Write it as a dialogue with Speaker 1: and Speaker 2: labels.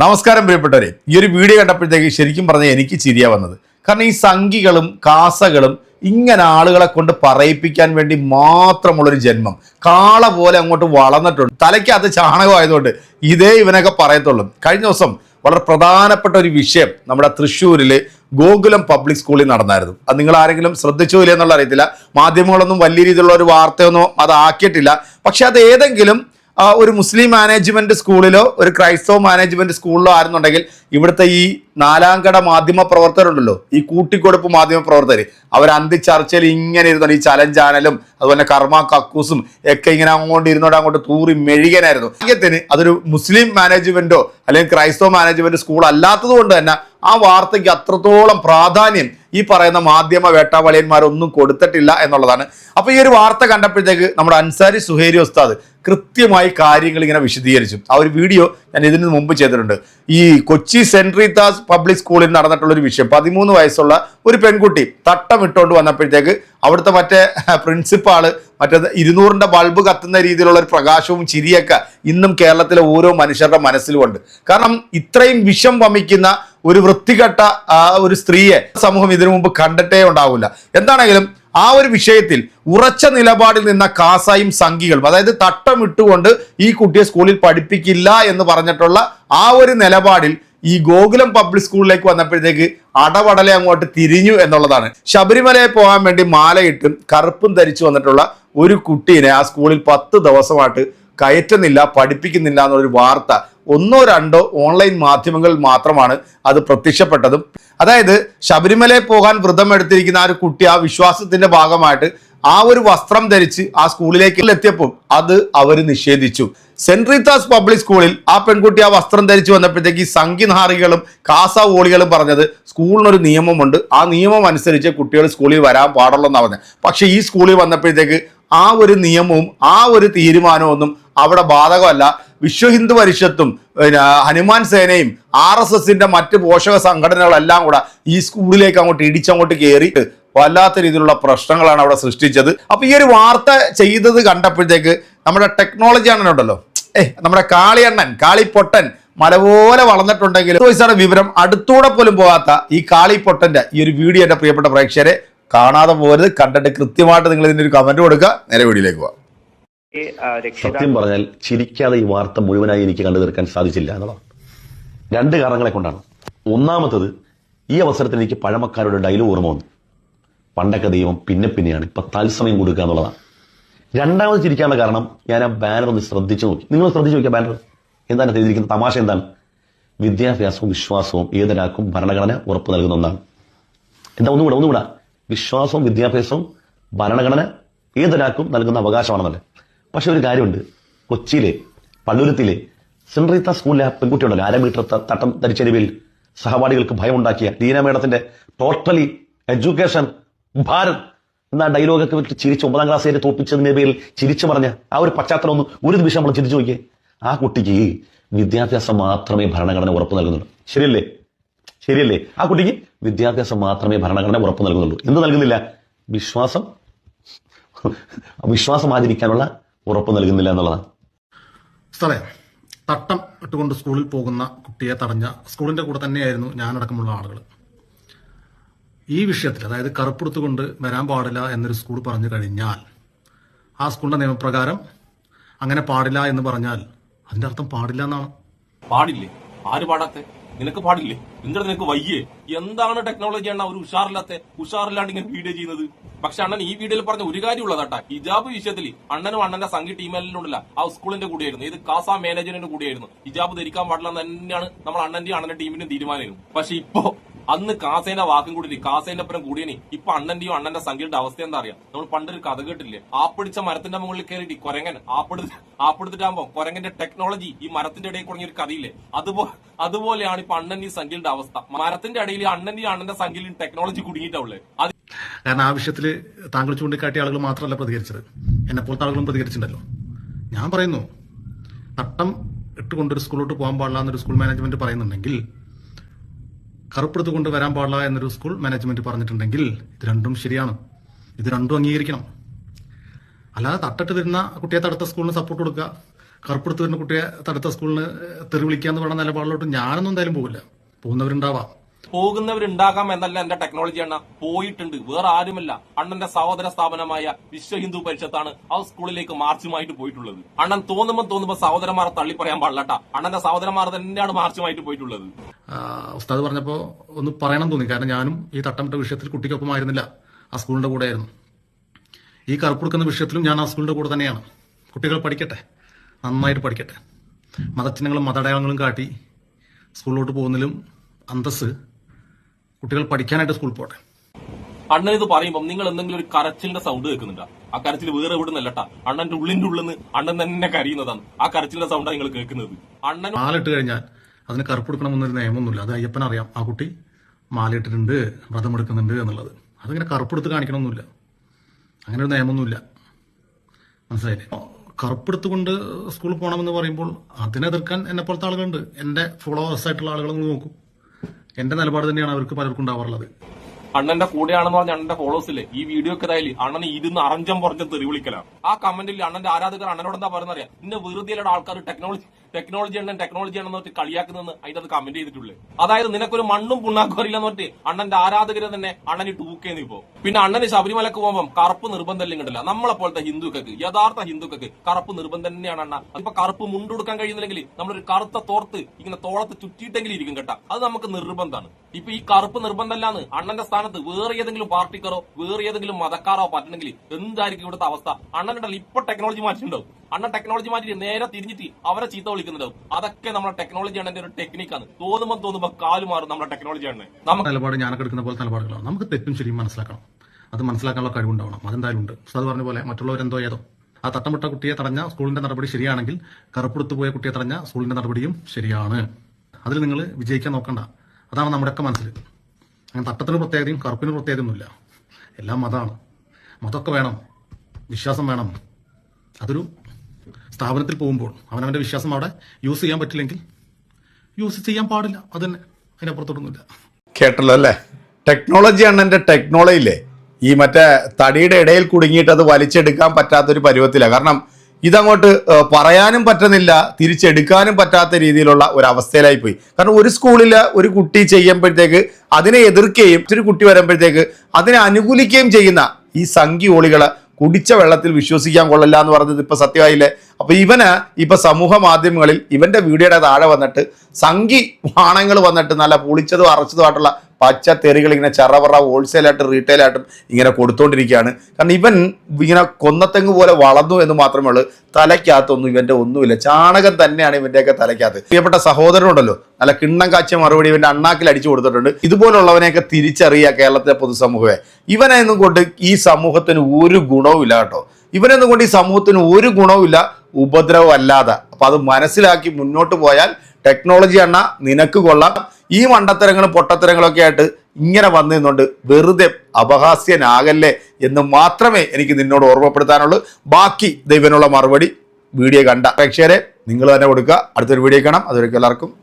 Speaker 1: നമസ്കാരം പ്രിയപ്പെട്ടവരെ ഈ ഒരു വീഡിയോ കണ്ടപ്പോഴത്തേക്ക് ശരിക്കും പറഞ്ഞാൽ എനിക്ക് ചിരിയാ വന്നത്. കാരണം ഈ സംഖികളും കാസകളും ഇങ്ങനെ ആളുകളെ കൊണ്ട് പറയിപ്പിക്കാൻ വേണ്ടി മാത്രമുള്ളൊരു ജന്മം. കാള പോലെ അങ്ങോട്ട് വളർന്നിട്ടുണ്ട്. തലയ്ക്കകത്ത് ചാണകമായതുകൊണ്ട് ഇതേ ഇവനൊക്കെ പറയത്തുള്ളൂ. കഴിഞ്ഞ ദിവസം വളരെ പ്രധാനപ്പെട്ട ഒരു വിഷയം നമ്മുടെ തൃശ്ശൂരിൽ ഗോകുലം പബ്ലിക് സ്കൂളിൽ നടന്നായിരുന്നു. അത് നിങ്ങൾ ആരെങ്കിലും ശ്രദ്ധിച്ചോ ഇല്ല എന്നുള്ള അറിയത്തില്ല. മാധ്യമങ്ങളൊന്നും വലിയ രീതിയിലുള്ള ഒരു വാർത്തയൊന്നും അത് ആക്കിയിട്ടില്ല. പക്ഷെ അത് ഏതെങ്കിലും ഒരു മുസ്ലിം മാനേജ്മെന്റ് സ്കൂളിലോ ഒരു ക്രൈസ്തവ മാനേജ്മെന്റ് സ്കൂളിലോ ആയിരുന്നുണ്ടെങ്കിൽ ഇവിടുത്തെ ഈ നാലാംകട മാധ്യമ പ്രവർത്തകരുണ്ടല്ലോ ഈ കൂട്ടിക്കൊടുപ്പ് മാധ്യമ പ്രവർത്തകർ അവർ അന്തി ചർച്ചയിൽ ഇങ്ങനെ ഇരുന്നു ഈ ചലഞ്ച് ചാനലും അതുപോലെ കർമ്മ കക്കൂസും ഒക്കെ ഇങ്ങനെ അങ്ങോട്ട് ഇരുന്നോണ്ട് അങ്ങോട്ട് തൂറി മെഴുകനായിരുന്നു. ഭാഗ്യത്തിന് അതൊരു മുസ്ലിം മാനേജ്മെന്റോ അല്ലെങ്കിൽ ക്രൈസ്തവ മാനേജ്മെന്റ് സ്കൂൾ അല്ലാത്തത് കൊണ്ട് തന്നെ ആ വാർത്തയ്ക്ക് അത്രത്തോളം പ്രാധാന്യം ഈ പറയുന്ന മാധ്യമ വേട്ടാവളിയന്മാരൊന്നും കൊടുത്തിട്ടില്ല എന്നുള്ളതാണ്. അപ്പൊ ഈ ഒരു വാർത്ത കണ്ടപ്പോഴത്തേക്ക് നമ്മുടെ അൻസാരി സുഹേരി ഉസ്താദ് കൃത്യമായി കാര്യങ്ങൾ ഇങ്ങനെ വിശദീകരിച്ചു. ആ ഒരു വീഡിയോ ഞാൻ ഇതിന് മുമ്പ് ചെയ്തിട്ടുണ്ട്. ഈ കൊച്ചി സെന്റ് റീതാസ് പബ്ലിക് സ്കൂളിൽ നടന്നിട്ടുള്ള ഒരു വിഷയം. പതിമൂന്ന് വയസ്സുള്ള ഒരു പെൺകുട്ടി തട്ടമിട്ടുകൊണ്ട് വന്നപ്പോഴത്തേക്ക് അവിടുത്തെ മറ്റേ പ്രിൻസിപ്പാൾ മറ്റേ ഇരുന്നൂറിന്റെ ബൾബ് കത്തുന്ന രീതിയിലുള്ള ഒരു പ്രകാശവും ചിരിയൊക്കെ ഇന്നും കേരളത്തിലെ ഓരോ മനുഷ്യരുടെ മനസ്സിലുമുണ്ട് കാരണം ഇത്രയും വിഷം വമിക്കുന്ന ഒരു വൃത്തികെട്ട ഒരു സ്ത്രീയെ സമൂഹം ഇതിനു മുമ്പ് കണ്ടിട്ടേ ഉണ്ടാവില്ല. എന്താണെങ്കിലും ആ ഒരു വിഷയത്തിൽ ഉറച്ച നിലപാടിൽ നിന്ന കാസായും സംഘികളും അതായത് തട്ടമിട്ടുകൊണ്ട് ഈ കുട്ടിയെ സ്കൂളിൽ പഠിപ്പിക്കില്ല എന്ന് പറഞ്ഞിട്ടുള്ള ആ ഒരു നിലപാടിൽ ഈ ഗോകുലം പബ്ലിക് സ്കൂളിലേക്ക് വന്നപ്പോഴത്തേക്ക് അടവടലെ അങ്ങോട്ട് തിരിഞ്ഞു എന്നുള്ളതാണ്. ശബരിമലയെ പോകാൻ വേണ്ടി മാലയിട്ടും കറുപ്പും ധരിച്ചു വന്നിട്ടുള്ള ഒരു കുട്ടീനെ ആ സ്കൂളിൽ പത്ത് ദിവസമായിട്ട് കയറ്റുന്നില്ല പഠിപ്പിക്കുന്നില്ല എന്നുള്ളൊരു വാർത്ത ഒന്നോ രണ്ടോ ഓൺലൈൻ മാധ്യമങ്ങൾ മാത്രമാണ് അത് പ്രത്യക്ഷപ്പെട്ടതും. അതായത് ശബരിമലയിൽ പോകാൻ വ്രതം എടുത്തിരിക്കുന്ന ആ ഒരു കുട്ടി ആ വിശ്വാസത്തിന്റെ ഭാഗമായിട്ട് ആ ഒരു വസ്ത്രം ധരിച്ച് ആ സ്കൂളിലേക്ക് എത്തിയപ്പോൾ അത് അവർ നിഷേധിച്ചു. സെന്റ് റീത്താസ് പബ്ലിക് സ്കൂളിൽ ആ പെൺകുട്ടി ആ വസ്ത്രം ധരിച്ചു വന്നപ്പോഴത്തേക്ക് ഈ സംഘിനാറികളും കാസ ഓളികളും പറഞ്ഞത് സ്കൂളിനൊരു നിയമമുണ്ട്. ആ നിയമം അനുസരിച്ച് കുട്ടികൾ സ്കൂളിൽ വരാൻ പാടുള്ളൂ എന്നാണ് പറഞ്ഞത്. പക്ഷെ ഈ സ്കൂളിൽ വന്നപ്പോഴത്തേക്ക് ആ ഒരു നിയമവും ആ ഒരു തീരുമാനവും അവിടെ ബാധകമല്ല. വിശ്വ ഹിന്ദു പരിഷത്തും പിന്നെ ഹനുമാൻ സേനയും ആർ എസ് എസിന്റെ മറ്റ് പോഷക സംഘടനകളെല്ലാം കൂടെ ഈ സ്കൂളിലേക്ക് അങ്ങോട്ട് ഇടിച്ചങ്ങോട്ട് കയറി വല്ലാത്ത രീതിയിലുള്ള പ്രശ്നങ്ങളാണ് അവിടെ സൃഷ്ടിച്ചത്. അപ്പൊ ഈ ഒരു വാർത്ത ചെയ്തത് കണ്ടപ്പോഴത്തേക്ക് നമ്മുടെ ടെക്നോളജി ആണെന്നുണ്ടല്ലോ ഏ നമ്മുടെ കാളിയണ്ണൻ കാളിപ്പൊട്ടൻ മലപോലെ വളർന്നിട്ടുണ്ടെങ്കിൽ വയസ്സാണ് വിവരം അടുത്തൂടെ പോലും പോകാത്ത ഈ കാളിപ്പൊട്ടന്റെ ഈ ഒരു വീഡിയോ എന്റെ പ്രിയപ്പെട്ട പ്രേക്ഷകരെ കാണാതെ പോകരുത്. കണ്ടിട്ട് കൃത്യമായിട്ട് നിങ്ങൾ ഇതിന്റെ ഒരു കമന്റ് കൊടുക്കുക. നേരെ വീഡിയോയിലേക്ക് പോവാം.
Speaker 2: സത്യം പറഞ്ഞാൽ ചിരിക്കാതെ ഈ വാർത്ത മുഴുവനായി എനിക്ക് കണ്ടു തീർക്കാൻ സാധിച്ചില്ല എന്നുള്ളതാണ് രണ്ട് കാരണങ്ങളെ കൊണ്ടാണ്. ഒന്നാമത്തത് ഈ അവസരത്തിൽ എനിക്ക് പഴമക്കാരുടെ ഡയലോഗ് ഓർമ്മ വന്നു. പണ്ടൊക്കെ ദൈവം പിന്നെ പിന്നെയാണ്. ഇപ്പൊ തത്സമയം കൊടുക്കുക എന്നുള്ളതാണ്. രണ്ടാമത് ചിരിക്കാനുള്ള കാരണം ഞാൻ ആ ബാനർ ഒന്ന് ശ്രദ്ധിച്ചു നോക്കി. നിങ്ങൾ ശ്രദ്ധിച്ചു നോക്കിയ ബാനർ എന്താണ് ചെയ്തിരിക്കുന്ന തമാശ എന്താണ്? വിദ്യാഭ്യാസവും വിശ്വാസവും ഏതൊരാൾക്കും ഭരണഘടന ഉറപ്പ് നൽകുന്ന ഒന്നാണ്. എന്താ ഒന്നുകൂടെ ഒന്നുകൂടെ? വിശ്വാസവും വിദ്യാഭ്യാസവും ഭരണഘടന ഏതൊരാൾക്കും നൽകുന്ന അവകാശമാണെന്നല്ലേ? പക്ഷെ ഒരു കാര്യമുണ്ട്. കൊച്ചിയിലെ പള്ളൂരത്തിലെ സെൻട്രീത്ത സ്കൂളിലെ ആ പെൺകുട്ടിയുണ്ടല്ലോ അര മീറ്റർ തട്ടം ധരിച്ചെരുവിൽ സഹപാഠികൾക്ക് ഭയമുണ്ടാക്കിയ ലീന മേഡത്തിന്റെ ടോട്ടലി എഡ്യൂക്കേഷൻ ഭാരത് എന്ന ഡയലോഗൊക്കെ വിട്ട് ചിരിച്ച് ഒമ്പതാം ക്ലാസ് വരെ തോപ്പിച്ചതിന്റെ പേരിൽ ചിരിച്ചു പറഞ്ഞ ആ ഒരു പശ്ചാത്തലം ഒന്ന് ഒരു നിമിഷം നമ്മൾ ചിരിച്ചു നോക്കിയേ. ആ കുട്ടിക്ക് വിദ്യാഭ്യാസം മാത്രമേ ഭരണഘടന ഉറപ്പ് നൽകുന്നുള്ളൂ. ശരിയല്ലേ? ശരിയല്ലേ? ആ കുട്ടിക്ക് വിദ്യാഭ്യാസം മാത്രമേ ഭരണഘടന ഉറപ്പ് നൽകുന്നുള്ളൂ. എന്ത് നൽകുന്നില്ല? വിശ്വാസം. വിശ്വാസം ആചരിക്കാനുള്ള ഉറപ്പ് നൽകുന്നില്ല എന്നുള്ളതാണ്.
Speaker 3: സാറേ തട്ടം ഇട്ടുകൊണ്ട് സ്കൂളിൽ പോകുന്ന കുട്ടിയെ തടഞ്ഞ സ്കൂളിന്റെ കൂടെ തന്നെയായിരുന്നു ഞാനടക്കമുള്ള ആളുകൾ ഈ വിഷയത്തിൽ അതായത് കറുപ്പെടുത്തുകൊണ്ട് വരാൻ പാടില്ല എന്നൊരു സ്കൂൾ പറഞ്ഞു കഴിഞ്ഞാൽ ആ സ്കൂളിന്റെ നിയമപ്രകാരം അങ്ങനെ പാടില്ല എന്ന് പറഞ്ഞാൽ അതിന്റെ അർത്ഥം പാടില്ല എന്നാണ്.
Speaker 4: പാടില്ലേ? ആര് പാടാത്തെ? നിനക്ക് പാടില്ലേ? നിങ്ങളുടെ നിനക്ക് വയ്യേ. എന്താണ് ടെക്നോളജി അണ്ണ? ഒരു ഉഷാറില്ലാത്ത ഉഷാറില്ലാണ്ട് ഇങ്ങനെ വീഡിയോ ചെയ്യുന്നത്. പക്ഷെ അണ്ണൻ ഈ വീഡിയോയിൽ പറഞ്ഞ ഒരു കാര്യം ഉള്ളതാട്ടാ ഹിജാബ് വിഷയത്തിൽ അണ്ണനും അണ്ണന്റെ സംഘി ടീമെല്ലാം ഉണ്ടല്ല ആ സ്കൂളിന്റെ കൂടെയായിരുന്നു. ഇത് കാസ മാനേജറിന്റെ കൂടെയായിരുന്നു. ഹിജാബ് ധരിക്കാൻ പാടില്ല എന്ന് തന്നെയാണ് നമ്മൾ അണ്ണന്റെയും അണ്ണന്റെ ടീമിന്റെയും തീരുമാനമായിരുന്നു പക്ഷെ ഇപ്പോ അന്ന് കാസേന വാക്കും കൂടി കാസേന്റെ അപ്പുറം കൂടിയനി ഇപ്പൊ അണ്ണന്റെയും അണ്ണന്റെ സംഖ്യയുടെ അവസ്ഥ എന്താ അറിയാം? നമ്മൾ പണ്ടൊരു കഥ കേട്ടില്ലേ? ആപ്പിടിച്ച മരത്തിന്റെ മുകളിൽ കയറിയിട്ട് കൊരങ്ങൻ ആപ്പിടി ആപ്പിടുത്തിട്ടാകുമ്പോ കൊരങ്ങന്റെ ടെക്നോളജി ഈ മരത്തിന്റെ ഇടയിൽ കുറഞ്ഞ ഒരു കഥയില്ലേ? അതുപോലെ അതുപോലെയാണ് ഇപ്പൊ അണ്ണൻ ഈ സംഖ്യയുടെ അവസ്ഥ. മരത്തിന്റെ ഇടയിൽ അണ്ണന്റെയും അണ്ണന്റെ സംഖ്യയിലും ടെക്നോളജി കുടുങ്ങിയിട്ടുള്ളത് അത്
Speaker 3: കാരണം ആ വിഷയത്തിൽ താങ്കൾ ചൂണ്ടിക്കാട്ടിയ ആളുകൾ മാത്രമല്ല പ്രതികരിച്ചത്. എന്നെ പോലത്തെ ആളുകളും പ്രതികരിച്ചിട്ടുണ്ടല്ലോ. ഞാൻ പറയുന്നു തട്ടം ഇട്ടുകൊണ്ടൊരു സ്കൂളിലോട്ട് പോകാൻ പാടില്ല എന്നൊരു സ്കൂൾ മാനേജ്മെന്റ് പറയുന്നുണ്ടെങ്കിൽ കറുപ്പെടുത്ത് കൊണ്ട് വരാൻ പാടില്ല എന്നൊരു സ്കൂൾ മാനേജ്മെന്റ് പറഞ്ഞിട്ടുണ്ടെങ്കിൽ ഇത് രണ്ടും ശരിയാണ്. ഇത് രണ്ടും അംഗീകരിക്കണം. അല്ലാതെ തട്ടിട്ട് വരുന്ന കുട്ടിയെ തടുത്ത സ്കൂളിന് സപ്പോർട്ട് കൊടുക്കുക കറുപ്പെടുത്ത് വരുന്ന കുട്ടിയെ തടുത്ത സ്കൂളിന് തെറി വിളിക്കാന്ന് പറഞ്ഞ നിലപാടിലോട്ട് ഞാനൊന്നും എന്തായാലും പോകില്ല പോകുന്നവരുണ്ടാവാം.
Speaker 4: പോകുന്നവരുണ്ടാകാം എന്നല്ല എന്റെ ടെക്നോളജി അണ്ണ. പോയിട്ടുണ്ട്. വേറെ ആരുമല്ല. അണ്ണന്റെ സഹോദര സ്ഥാപനമായ വിശ്വ ഹിന്ദു പരിഷത്താണ് ആ സ്കൂളിലേക്ക് മാർച്ചുമായിട്ട് പോയിട്ടുള്ളത്. അണ്ണൻ തോന്നുമ്പോൾ തോന്നുമ്പോൾ സഹോദരന്മാരെ തള്ളി പറയാൻ പാടില്ല അണ്ണന്റെ സഹോദരന്മാർ തന്നെയാണ് മാർച്ചുമായിട്ട് പോയിട്ടുള്ളത്.
Speaker 3: ഉസ്താദ് പറഞ്ഞപ്പോ ഒന്ന് പറയണം തോന്നി. കാരണം ഞാനും ഈ തട്ടമിട്ട വിഷയത്തിൽ കുട്ടിക്കൊപ്പമായിരുന്നില്ല. ആ സ്കൂളിന്റെ കൂടെ ആയിരുന്നു ഈ കറുപ്പെടുക്കുന്ന വിഷയത്തിലും ഞാൻ ആ സ്കൂളിന്റെ കൂടെ തന്നെയാണ്. കുട്ടികൾ പഠിക്കട്ടെ. നന്നായിട്ട് പഠിക്കട്ടെ. മതചിഹ്നങ്ങളും മതടയാളങ്ങളും കാട്ടി സ്കൂളിലോട്ട് പോകുന്നതിലും അന്തസ് കുട്ടികൾ പഠിക്കാനായിട്ട് സ്കൂളിൽ പോട്ടെ.
Speaker 4: അണ്ണൻ ഇത് പറയുമ്പോൾ നിങ്ങൾ എന്തെങ്കിലും ഒരു കരച്ചിലിന്റെ സൗണ്ട് കേൾക്കുന്നുണ്ടോ? ആ കരച്ചിൽ വേറെ എവിടെ നിന്നല്ലട്ടാ അണ്ണന്റെ ഉള്ളിന്റെ ഉള്ളിൽ നിന്ന് അണ്ണൻ തന്നെ കരയുന്നതാണ്. ആ കരച്ചിലിന്റെ സൗണ്ടാണ് നിങ്ങൾ കേൾക്കുന്നത്. അണ്ണൻ
Speaker 3: മാലിട്ട് കഴിഞ്ഞാൽ അതിന് കറുപ്പെടുക്കണമെന്നൊരു നിയമമൊന്നുമില്ല. അത് അയ്യപ്പൻ അറിയാം. ആ കുട്ടി മാലയിട്ടിട്ടുണ്ട് വ്രതം എടുക്കുന്നുണ്ട് എന്നുള്ളത്. അതിങ്ങനെ കറുപ്പെടുത്ത് കാണിക്കണമെന്നില്ല അങ്ങനെ ഒരു നിയമമൊന്നുമില്ല. മനസ്സിലായില്ലേ? കറുപ്പെടുത്തുകൊണ്ട് സ്കൂളിൽ പോകണമെന്ന് പറയുമ്പോൾ അതിനെതിർക്കാൻ എന്നെ പോലത്തെ ആളുകളുണ്ട്. എന്റെ ഫോളോവേഴ്സ് ആയിട്ടുള്ള ആളുകൾ ഒന്ന് നോക്കൂ. എന്റെ നിലപാട് തന്നെയാണ് അവർക്ക് പലർക്കും ഉണ്ടാവാറുള്ളത്.
Speaker 4: അണ്ണന്റെ കൂടെയാണെന്ന് പറഞ്ഞ അണ്ണന്റെ ഫോളോസിൽ ഈ വീഡിയോ ഒക്കെ ഇതായാലും അണ്ണന് ഇരുന്ന് അറഞ്ചം പറഞ്ഞ് തെറി വിളിക്കലാണ് ആ കമന്റിൽ അണ്ണന്റെ ആരാധകർ അണ്ണനോട് എന്താ പറയുന്നറിയാം? ഇന്ന വെറുതെ ആൾക്കാർ ടെക്നോളജി ടെക്നോളജി അണ്ണൻ ടെക്നോളജി ആണെന്ന് പറഞ്ഞിട്ട് കളിയാക്കുന്നതെന്ന് അതിന്റെ അത് കമന്റ് ചെയ്തിട്ടുള്ളത് അതായത് നിനക്കൊരു മണ്ണും പുണ്ണാക്കും അറിയില്ലെന്ന് പറഞ്ഞിട്ട് അണ്ണന്റെ ആരാധകരെ തന്നെ അണ്ണന് ടൂക്കേന്ന് ഇപ്പോ. പിന്നെ അണ്ണന് ശബരിമലക്ക് പോകുമ്പോൾ കറുപ്പ് നിർബന്ധം കണ്ടില്ല നമ്മളെ പോലത്തെ ഹിന്ദുക്കൾക്ക് യഥാർത്ഥ ഹിന്ദുക്കൾക്ക് കറുപ്പ് നിർബന്ധം തന്നെയാണ് അണ്ണ. അതിപ്പോ കറുപ്പ് മുണ്ടെടുക്കാൻ കഴിയുന്നില്ലെങ്കിൽ നമ്മളൊരു കറുത്ത തോർത്ത് ഇങ്ങനെ തോളത്ത് ചുറ്റിയിട്ടെങ്കിലും ഇരിക്കും കേട്ടാ. അത് നമുക്ക് നിർബന്ധമാണ്. ഇപ്പൊ ഈ കറുപ്പ് നിർബന്ധമല്ലാന്ന് അണ്ണന്റെ സ്ഥാനത്ത് വേറെ ഏതെങ്കിലും പാർട്ടിക്കാരോ വേറെ ഏതെങ്കിലും മതക്കാരോ പറ്റണമെങ്കിൽ എന്തായിരിക്കും ഇവിടുത്തെ അവസ്ഥ? അണ്ണനുണ്ടല്ലോ ഇപ്പൊ ടെക്നോളജി മാറ്റിണ്ടാവും അണ്ണൻ ടെക്നോളജി മാറ്റി നേരെ തിരിഞ്ഞിട്ട് അവരെ ചീത്ത വിളിക്കുന്നുണ്ടാവും. അതൊക്കെ നമ്മുടെ ടെക്നോളജി അണ്ണന്റെ ഒരു ടെക്നിക്കാണ് തോന്നുമ്പോൾ തോന്നുമ്പോൾ കാൽ മാറും നമ്മുടെ ടെക്നോളജി അണ്ണൻ നമുക്ക്
Speaker 3: നിലപാട് ഞാനൊക്കെ എടുക്കുന്ന പോലെ നിലപാടുകളാണ്. നമുക്ക് തെറ്റും ശരിയും മനസ്സിലാക്കണം. അത് മനസ്സിലാക്കാനുള്ള കഴിവുണ്ടാവണം. അതെന്തായാലും ഉണ്ട്. ഉസ്താദ് പറഞ്ഞ പോലെ മറ്റുള്ളവരെന്തോ ഏതോ. ആ തട്ടമുട്ട കുട്ടിയെ തടഞ്ഞ സ്കൂളിന്റെ നടപടി ശരിയാണെങ്കിൽ കറുപ്പെടുത്തു പോയ കുട്ടിയെ തടഞ്ഞ സ്കൂളിന്റെ നടപടിയും ശരിയാണ്. അതിൽ നിങ്ങൾ വിജയിക്കാൻ നോക്കണ്ട. അതാണ് നമ്മുടെയൊക്കെ മനസ്സിൽ. അങ്ങനെ തട്ടത്തിന് പ്രത്യേകതയും കറുപ്പിന് പ്രത്യേകതയൊന്നുമില്ല. എല്ലാം മതമാണ്. മതമൊക്കെ വേണം. വിശ്വാസം വേണം. അതൊരു സ്ഥാപനത്തിൽ പോകുമ്പോൾ അവനവന്റെ വിശ്വാസം അവിടെ യൂസ് ചെയ്യാൻ പറ്റില്ലെങ്കിൽ യൂസ് ചെയ്യാൻ പാടില്ല. അത് തന്നെ അതിനപ്പുറത്തോട്ടൊന്നുമില്ല
Speaker 1: കേട്ടല്ലോ അല്ലേ? ടെക്നോളജിയാണ് എന്റെ ടെക്നോളജിയില്ലേ? ഈ മറ്റേ തടിയുടെ ഇടയിൽ കുടുങ്ങിയിട്ട് അത് വലിച്ചെടുക്കാൻ പറ്റാത്തൊരു പരുവത്തിലാണ് കാരണം ഇതങ്ങോട്ട് പറയാനും പറ്റുന്നില്ല തിരിച്ചെടുക്കാനും പറ്റാത്ത രീതിയിലുള്ള ഒരു അവസ്ഥയിലായി പോയി. കാരണം ഒരു സ്കൂളിൽ ഒരു കുട്ടി ചെയ്യുമ്പോഴത്തേക്ക് അതിനെ എതിർക്കുകയും മറ്റൊരു കുട്ടി വരുമ്പോഴത്തേക്ക് അതിനെ അനുകൂലിക്കുകയും ചെയ്യുന്ന ഈ സംഖ്യ ഓളികളെ കുടിച്ച വെള്ളത്തിൽ വിശ്വസിക്കാൻ കൊള്ളില്ല എന്ന് പറഞ്ഞത് ഇപ്പൊ സത്യമായില്ലേ? അപ്പൊ ഇവന് ഇപ്പൊ സമൂഹ മാധ്യമങ്ങളിൽ ഇവന്റെ വീഡിയോയുടെ താഴെ വന്നിട്ട് സംഘി വാണങ്ങൾ വന്നിട്ട് നല്ല പൊളിച്ചതും അറച്ചതുമായിട്ടുള്ള പച്ച തെറികൾ ഇങ്ങനെ ചറവറ ഹോൾസെയിലായിട്ടും റീറ്റെയിലായിട്ടും ഇങ്ങനെ കൊടുത്തോണ്ടിരിക്കുകയാണ്. കാരണം ഇവൻ ഇങ്ങനെ കൊന്നത്തെങ്ങ് പോലെ വളർന്നു എന്ന് മാത്രമേ ഉള്ളൂ. തലയ്ക്കകത്തൊന്നും ഇവന്റെ ഒന്നുമില്ല. ചാണകം തന്നെയാണ് ഇവന്റെയൊക്കെ തലയ്ക്കകത്ത്. പ്രിയപ്പെട്ട സഹോദരനുണ്ടല്ലോ നല്ല കിണ്ണം കാച്ചിയ മറുപടി ഇവന്റെ അണ്ണാക്കിൽ അടിച്ചു കൊടുത്തിട്ടുണ്ട്. ഇതുപോലുള്ളവനെയൊക്കെ തിരിച്ചറിയുക കേരളത്തിലെ പൊതുസമൂഹമേ. ഇവനെന്നും കൊണ്ട് ഈ സമൂഹത്തിന് ഒരു ഗുണവും ഇല്ല കേട്ടോ. ഇവനെന്നും കൊണ്ട് ഈ സമൂഹത്തിന് ഒരു ഗുണവുമില്ല. ഉപദ്രവം അല്ലാതെ അപ്പൊ അത് മനസ്സിലാക്കി മുന്നോട്ട് പോയാൽ ടെക്നോളജി എണ്ണ നിനക്ക് കൊള്ളാം. ഈ മണ്ടത്തരങ്ങളും പൊട്ടത്തരങ്ങളും ഒക്കെ ആയിട്ട് ഇങ്ങനെ വന്നു നിന്നുകൊണ്ട് വെറുതെ അപഹാസ്യനാകല്ലേ എന്ന് മാത്രമേ എനിക്ക് നിന്നോട് ഓർമ്മപ്പെടുത്താനുള്ളൂ. ബാക്കി ദൈവനുള്ള മറുപടി വീഡിയോ കണ്ട. പ്രേക്ഷകരെ നിങ്ങൾ തന്നെ കൊടുക്കുക. അടുത്തൊരു വീഡിയോ കാണാം. അതുവരെയ്ക്കും എല്ലാവർക്കും